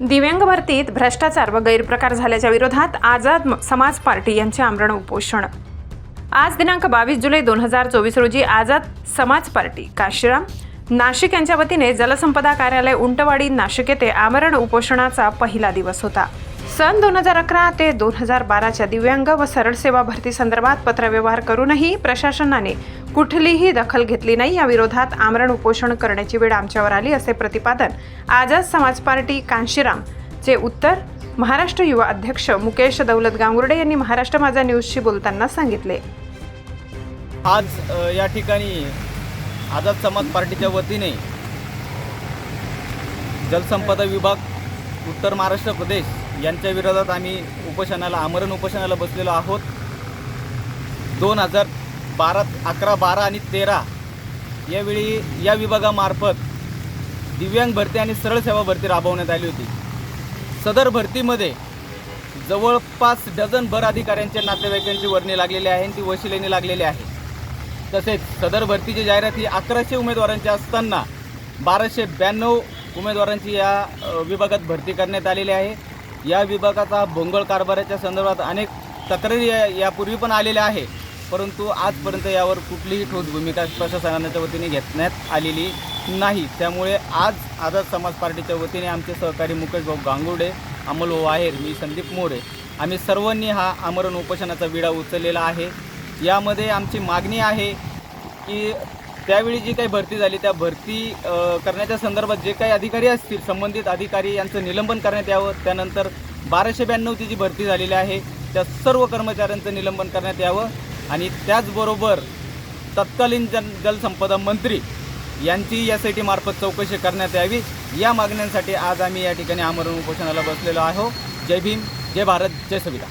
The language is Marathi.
दिव्यांग भरतीत भ्रष्टाचार व गैरप्रकार झाल्याच्या विरोधात आझाद म- समाज पार्टी यांचे आमरण उपोषण. आज दिनांक बावीस जुलै दोन हजार चोवीस रोजी आझाद समाज पार्टी काशीराम नाशिक यांच्या वतीने जलसंपदा कार्यालय उंटवाडी नाशिक येथे आमरण उपोषणाचा पहिला दिवस होता. सन दोन हजार अकरा ते दोन हजार बाराच्या दिव्यांग व सरळ सेवा भरती संदर्भात पत्रव्यवहार करूनही प्रशासनाने कुठलीही दखल घेतली नाही. या विरोधात आमरण उपोषण करण्याची वेळ आमच्यावर आली असे प्रतिपादन आझाद समाज पार्टी कांशीराम चे उत्तर महाराष्ट्र युवा अध्यक्ष मुकेश दौलत गांगुर्डे यांनी महाराष्ट्र माझा न्यूजशी बोलताना सांगितले. आज या ठिकाणी आझाद समाज पार्टीच्या वतीने जलसंपदा विभाग उत्तर महाराष्ट्र प्रदेश यांच्या विरोधात आम्ही उपोषणाला आमरण उपोषणाला बसलेलो आहोत. दोन हजार बारा अकरा बारा आणि तेरा यावेळी या विभागामार्फत दिव्यांग भरती आणि सरळ सेवा भरती राबवण्यात आली होती. सदर भरतीमध्ये जवळपास डझनभर अधिकाऱ्यांच्या नातेवाईकांची वर्णी लागलेली आहे आणि ती वशिलेने लागलेली आहे. तसेच सदर भरतीची जाहिरात ही अकराशे उमेदवारांची असताना बाराशे ब्याण्णव उमेदवारांची या विभागात भरती करण्यात आलेली आहे. या विभागाचा भोंगळ कारभाराच्या संदर्भात अनेक तक्रारी यापूर्वी पण आलेल्या आहे. परंतु आजपर्यंत यावर कुठलीही ठोस भूमिका प्रशासनाच्या वतीने घेतण्यात आलेली नाही. त्यामुळे आज आझाद समाज पार्टीच्या वतीने आमचे सहकारी मुकेश भाऊ गांगुर्डे अमोल भाऊ आहेर मी संदीप मोरे आम्ही सर्वांनी हा आमरण उपोषणाचा विडा उचललेला आहे. यामध्ये आमची मागणी आहे की त्यावेळी जी काही भरती झाली त्या भरती करण्याच्या संदर्भात जे काही अधिकारी असतील संबंधित अधिकारी यांचं निलंबन करण्यात यावं. त्यानंतर बाराशे ब्याण्णवची जी भरती झालेली आहे त्या सर्व कर्मचाऱ्यांचं निलंबन करण्यात यावं. आणि त्याचबरोबर तत्कालीन जल जलसंपदा मंत्री यांची एस आय टी मार्फत चौकशी करण्यात यावी. या मागण्यांसाठी आज आम्ही या ठिकाणी आमरण उपोषणाला बसलेलो आहो जय भीम जय भारत जय सविता